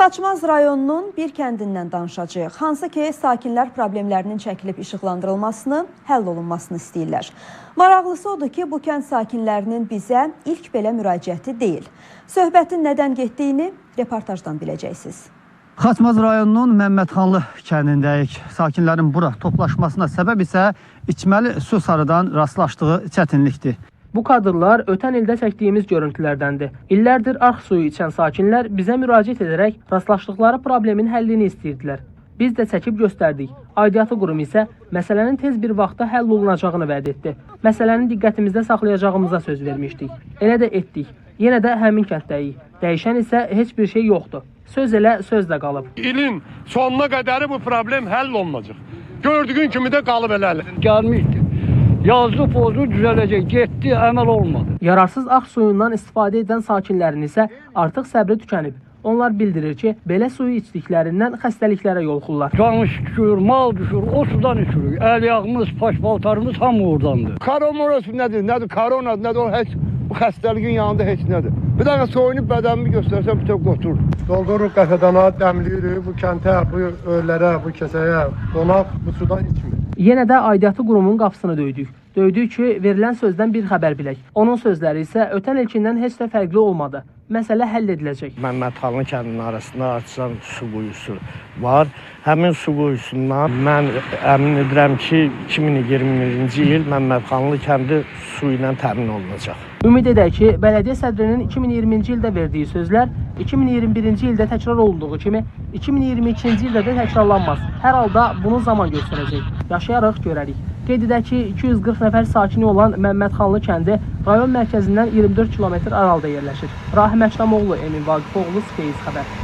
Xaçmaz rayonunun bir kəndindən danışacağıq. Hansı ki, sakinlər problemlərinin çəkilib işıqlandırılmasını, həll olunmasını istəyirlər. Maraqlısı odur ki, bu kənd sakinlərinin bizə ilk belə müraciəti deyil. Söhbətin nədən getdiyini reportajdan biləcəksiniz. Xaçmaz rayonunun Məmmədxanlı kəndindəyik. Sakinlərin bura toplaşmasına səbəb isə içməli su sarıdan rastlaşdığı çətinlikdir. Bu kadrlar ötən ildə çəkdiyimiz görüntülərdəndir. İllərdir arx suyu içən sakinlər bizə müraciət edərək rastlaşdıqları problemin həllini istəyirdilər. Biz də çəkib göstərdik. Aidiyyatı qurum isə məsələnin tez bir vaxtda həll olunacağını vəd etdi. Məsələni diqqətimizdə saxlayacağımıza söz vermişdik. Elə də etdik. Yenə də həmin kənddəyik. Dəyişən isə heç bir şey yoxdur. Söz elə sözlə qalıb. İlin sonuna kadar bu problem həll olunacaq. Gördüğün kimi də qalıb eləli. gelmişti. Yazdı pozu düzelecek. Gitti emel olmadı. Yararsız ağ suyundan istifadə edən sakinlərin isə artıq səbri tükənib. Onlar bildirir ki, belə suyu içdiklərindən xəstəliklərə yolxurlar. Can düşür, mal düşür, o sudan içirik. El yağımız, paş paltarımız hamı oradandır. Koronavirus nədir? Nədir? Korona nədir? O heç bu xəstəliyin yanında heç nədir? Bir dəqiqə soyunub bədənimi göstərsəm bütün qotur. Doldururuq qəfədana, dəmləyirik bu kəntə, bu öllərə, bu kəsəyə, qonaq bu sudan içmir. Yenə də aidiyyatı qurumun qapısını döydük. Döydük ki, verilən sözdən bir xəbər bilək. Onun sözləri isə ötən ilkindən heç də fərqli olmadı. Məsələ həll ediləcək. Məmmədxanlı kəndinin arasında açılan su quyusu var. Həmin su quyusundan mən əmin edirəm ki, 2021-ci il Məmmədxanlı kəndi su ilə təmin olunacaq. Ümid edək ki, bələdiyyə sədrinin 2020-ci ildə verdiyi sözlər 2021-ci ildə təkrar olunduğu kimi 2022-ci ildə də təkrarlanmaz. Hər halda bunu zaman göstərəcək. Yaşayaraq görərik. Qeyd edək ki, 240 nəfər sakini olan Məmmədxanlı kəndi rayon mərkəzindən 24 km aralıda yerləşir. Rahim Əkramoğlu, Emin Vaqifoğlu, Space xəbər.